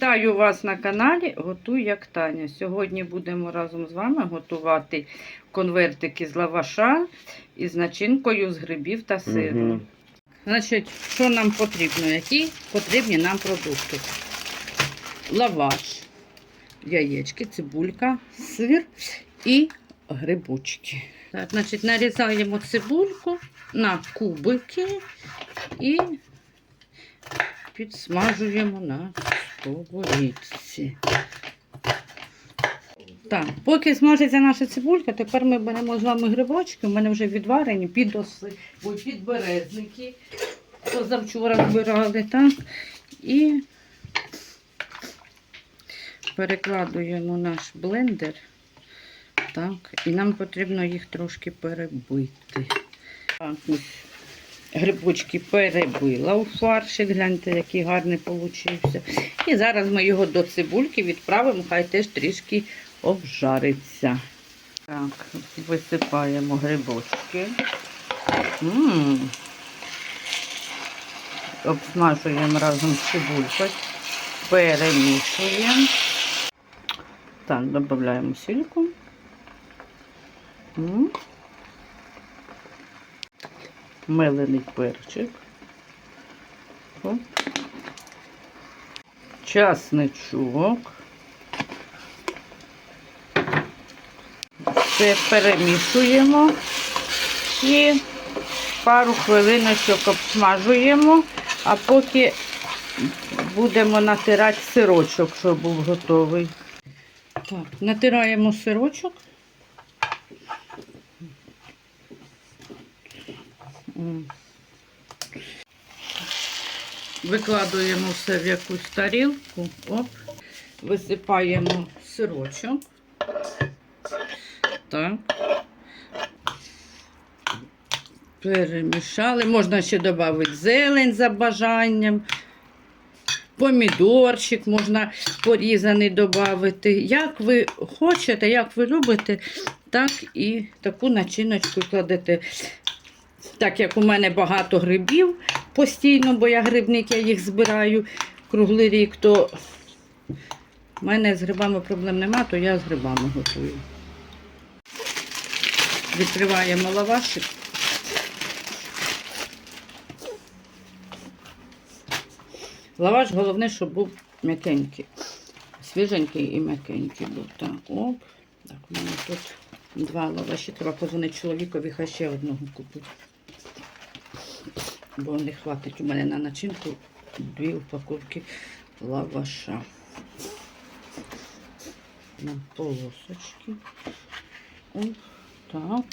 Вітаю вас на каналі Готуй як Таня. Сьогодні будемо разом з вами готувати конвертики з лаваша із начинкою з грибів та сиру. Мгм. Значить, що нам потрібно? Які потрібні нам продукти? Лаваш, яєчки, цибулька, сир і грибочки. Так, значить, нарізаємо цибульку на кубики і підсмажуємо на сковорідці. Так, поки смажиться наша цибулька, тепер ми беремо з вами грибочки. У мене вже відварені, підосли, ой, підберезники. Позавчора збирали, так? І перекладуємо наш блендер. Так, і нам потрібно їх трошки перебити. Так, ось грибочки перебила у фаршик. Гляньте, який гарний получився. І зараз ми його до цибульки відправимо, хай теж трішки обжариться. Так, висипаємо грибочки. М. Обсмажуємо разом з цибулькою, перемішуємо. Так, додаємо сільку. М. Мелений перчик. Часничок. Все перемішуємо і пару хвилиночок обсмажуємо, а поки будемо натирати сирочок, щоб був готовий. Так, натираємо сирочок. Викладуємо все в якусь тарілку. Оп. Висипаємо сирочок. Так. Перемішали. Можна ще додати зелень за бажанням. Помідорчик можна порізаний додати. Як ви хочете, як ви любите, так і таку начиночку кладете. Так як у мене багато грибів постійно, бо я грибник, я їх збираю круглий рік, то в мене з грибами проблем нема, то я з грибами готую. Відкриваємо лавашик. Лаваш головне, щоб був м'якенький. Свіженький і м'якенький був. Так, оп. Так, у мене тут два лаваші. Треба позвонити чоловікові, хай ще одного купити. Бо не хватить у мене на начинку дві упаковки лаваша. На полосочки. Оп, так.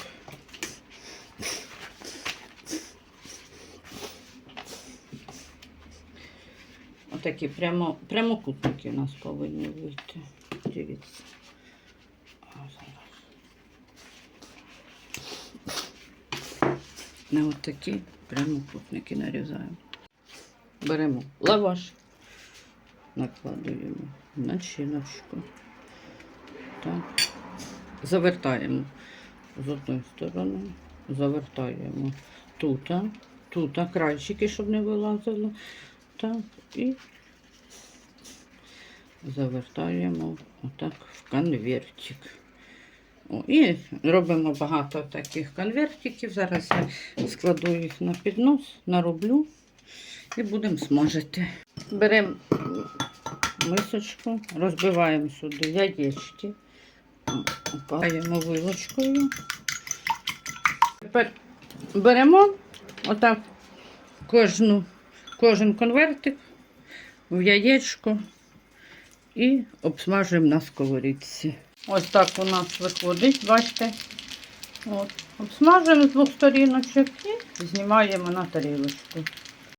Отакі прямо, прямокутники у нас повинні вийти. Дивіться. На отакі прямокутники нарізаємо. Беремо лаваш, накладуємо начиночку. Так. Завертаємо з одної сторони, завертаємо тут, тут крайчики, щоб не вилазило. Так, і завертаємо отак в конвертик. І робимо багато таких конвертиків. Зараз я складу їх на піднос, нароблю і будемо смажити. Беремо мисочку, розбиваємо сюди яєчки, опаємо вилочкою. Тепер беремо отак кожну, кожен конвертик в яєчко і обсмажуємо на сковорідці. Ось так у нас виходить, бачите. От. Обсмажуємо з двох сторіночок і знімаємо на тарілочку.